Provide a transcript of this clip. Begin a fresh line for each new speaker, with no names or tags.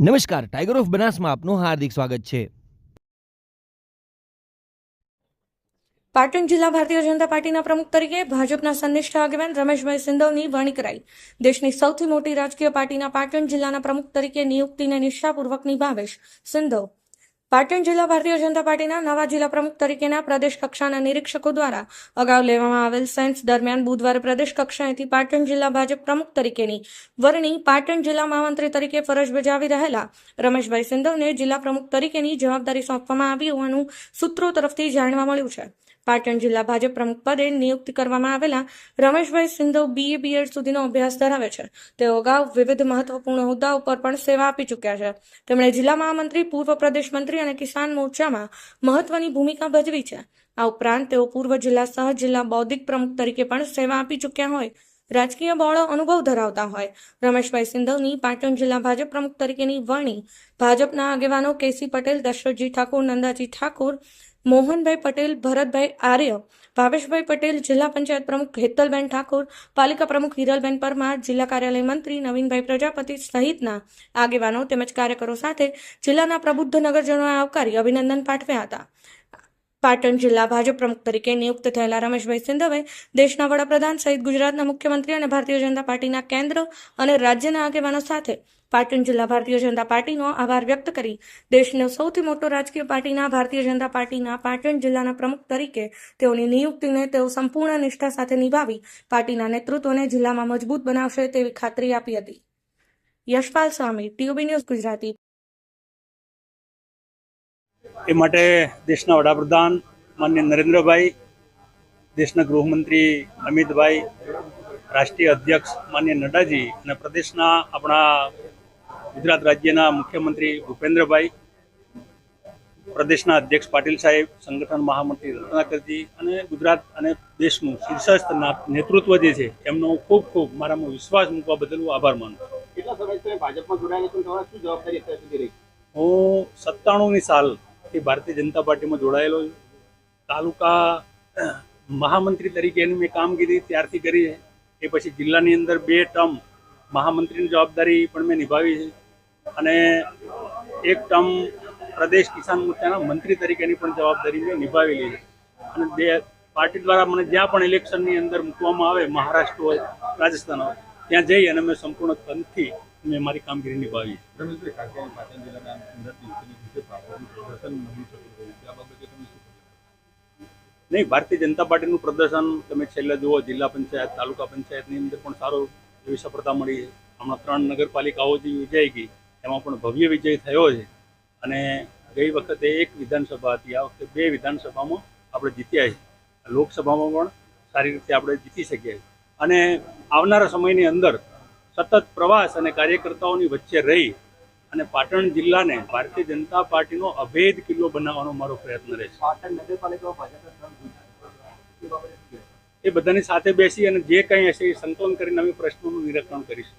નમસ્કાર tiger of બનાસમાં આપનું હાર્દિક સ્વાગત છે.
પાટણ જિલ્લા ભારતીય જનતા પાર્ટીના પ્રમુખ તરીકે ભાજપના સંનિષ્ઠ આગેવાન રમેશભાઈ સિંધવની વરણી કરાઈ. દેશની સૌથી મોટી રાજકીય પાર્ટીના પાટણ જિલ્લાના પ્રમુખ તરીકે નિયુક્તિને નિષ્ઠાપૂર્વક નિભાવેશ સિંધવ પાટણ જિલ્લા ભારતીય જનતા પાર્ટીના નવા જિલ્લા પ્રમુખ તરીકેના પ્રદેશ કક્ષાના નિરીક્ષકો દ્વારા અગાઉ લેવામાં આવેલ સેન્સ દરમિયાન બુધવારે પ્રદેશ કક્ષાએથી પાટણ જિલ્લા ભાજપ પ્રમુખ તરીકેની વરણી પાટણ જિલ્લા મહામંત્રી તરીકે ફરજ બજાવી રહેલા રમેશભાઈ સિંધવને જિલ્લા પ્રમુખ તરીકેની જવાબદારી સોંપવામાં આવી હોવાનું સૂત્રો તરફથી જાણવા મળ્યું છે. પાટણ જિલ્લા ભાજપ પ્રમુખ પદે નિયુક્ત કરવામાં આવેલા રમેશભાઈ સિંધવ બીએ બીએડ સુધીનો અભ્યાસ ધરાવે છે. તેઓ અગાઉ વિવિધ મહત્વપૂર્ણ હોદ્દા પર પણ સેવા આપી ચૂક્યા છે. તેમણે જિલ્લા મહામંત્રી, પૂર્વ પ્રદેશ મંત્રી અને કિસાન મોરચામાં મહત્વની ભૂમિકા ભજવી છે. આ ઉપરાંત તેઓ પૂર્વ જિલ્લા સહ જિલ્લા બૌદ્ધિક પ્રમુખ તરીકે પણ સેવા આપી ચૂક્યા હોય. રાજકીય બહોળો અનુભવ ધરાવતા હોય. રમેશભાઈ સિંધવની પાટણ જિલ્લા ભાજપ પ્રમુખ તરીકેની વરણી ભાજપના આગેવાનો કેસી પટેલ, દશરથજી ઠાકોર, નંદાજી ઠાકોર મોહનભાઈ પટેલ, ભરતભાઈ આર્ય, ભાવેશભાઈ પટેલ, જિલ્લા પંચાયત પ્રમુખ હેતલબેન ઠાકોર, પાલિકા પ્રમુખ હિરલબેન પરમાર, જિલ્લા કાર્યાલય મંત્રી નવીનભાઈ પ્રજાપતિ સહિતના આગેવાનો તેમજ કાર્યકરો સાથે જિલ્લાના પ્રબુદ્ધ નગરજનોએ આવકારી અભિનંદન પાઠવ્યા હતા. પાટણ જિલ્લા ભાજપ પ્રમુખ તરીકે નિયુક્ત થયેલા રમેશભાઈ સિંધવે દેશના વડાપ્રધાન સહિત ગુજરાતના મુખ્યમંત્રી અને ભારતીય જનતા પાર્ટીના કેન્દ્ર અને રાજ્યના આગેવાનો સાથે પાટણ જિલ્લા ભારતીય જનતા પાર્ટીનો આભાર વ્યક્ત કરી દેશનો સૌથી મોટો રાજકીય પાર્ટીના ભારતીય જનતા પાર્ટીના પાટણ જિલ્લાના પ્રમુખ તરીકે તેઓની નિયુક્તિને તેઓ સંપૂર્ણ નિષ્ઠા સાથે નિભાવી પાર્ટીના નેતૃત્વને જિલ્લામાં મજબૂત બનાવશે તેવી ખાતરી આપી હતી. Yashpal Swami, TOB news Gujarati.
એ માટે દેશના વડાપ્રધાન માન્ય નરેન્દ્રભાઈ દેશના ગૃહમંત્રી અમિતભાઈ રાષ્ટ્રીય અધ્યક્ષ માન્ય નડ્ડાજી અને પ્રદેશના આપણા ગુજરાત રાજ્યના મુખ્યમંત્રી ભૂપેન્દ્રભાઈ પ્રદેશના અધ્યક્ષ પાટીલ સાહેબ સંગઠન મહામંત્રી રત્નાકરજી અને ગુજરાત અને દેશનું શીર્ષસ્થ નેતૃત્વ જે છે એમનો ખૂબ ખૂબ મારામાં વિશ્વાસ મૂકવા બદલ હું આભાર માનું છું. હું સત્તાણુંની સાલથી ભારતીય જનતા પાર્ટીમાં જોડાયેલો છું. તાલુકા મહામંત્રી તરીકેની મેં કામગીરી ત્યારથી કરી છે. એ પછી જિલ્લાની અંદર બે ટર્મ મહામંત્રીની જવાબદારી પણ મેં નિભાવી છે. અને એક ટર્મ પ્રદેશ કિસાન મોરચાના મંત્રી તરીકેની પણ જવાબદારી મેં નિભાવેલી છે. અને બે પાર્ટી દ્વારા મને જ્યાં પણ ઇલેક્શનની અંદર મૂકવામાં આવે, મહારાષ્ટ્ર હોય, રાજસ્થાન હોય, ત્યાં જઈ અને મેં સંપૂર્ણ તનથી મેં મારી કામગીરી નિભાવી?
નહીં
ભારતીય જનતા પાર્ટીનું પ્રદર્શન તમે છેલ્લે જુઓ જિલ્લા પંચાયત તાલુકા પંચાયતની અંદર પણ સારો એવી સફળતા મળી હમણાં ત્રણ નગરપાલિકાઓ જે યોજાઈ ગઈ એમાં પણ ભવ્ય વિજય થયો છે. અને ગઈ વખતે એક વિધાનસભા હતી આ વખતે બે વિધાનસભામાં આપણે જીત્યા છીએ લોકસભામાં પણ સારી રીતે આપણે જીતી શકીએ છીએ અને આવનારા સમયની અંદર સતત પ્રવાસ અને કાર્યકર્તાઓની વચ્ચે રહી અને પાટણ જિલ્લાને ભારતીય જનતા પાર્ટીનો અભેદ કિલ્લો બનાવવાનો મારો પ્રયત્ન
બૂથ છે.
એ બધાની સાથે બેસી અને જે કંઈ હશે એ સંકલન કરીને અમે પ્રશ્નોનું નિરાકરણ કરીશું.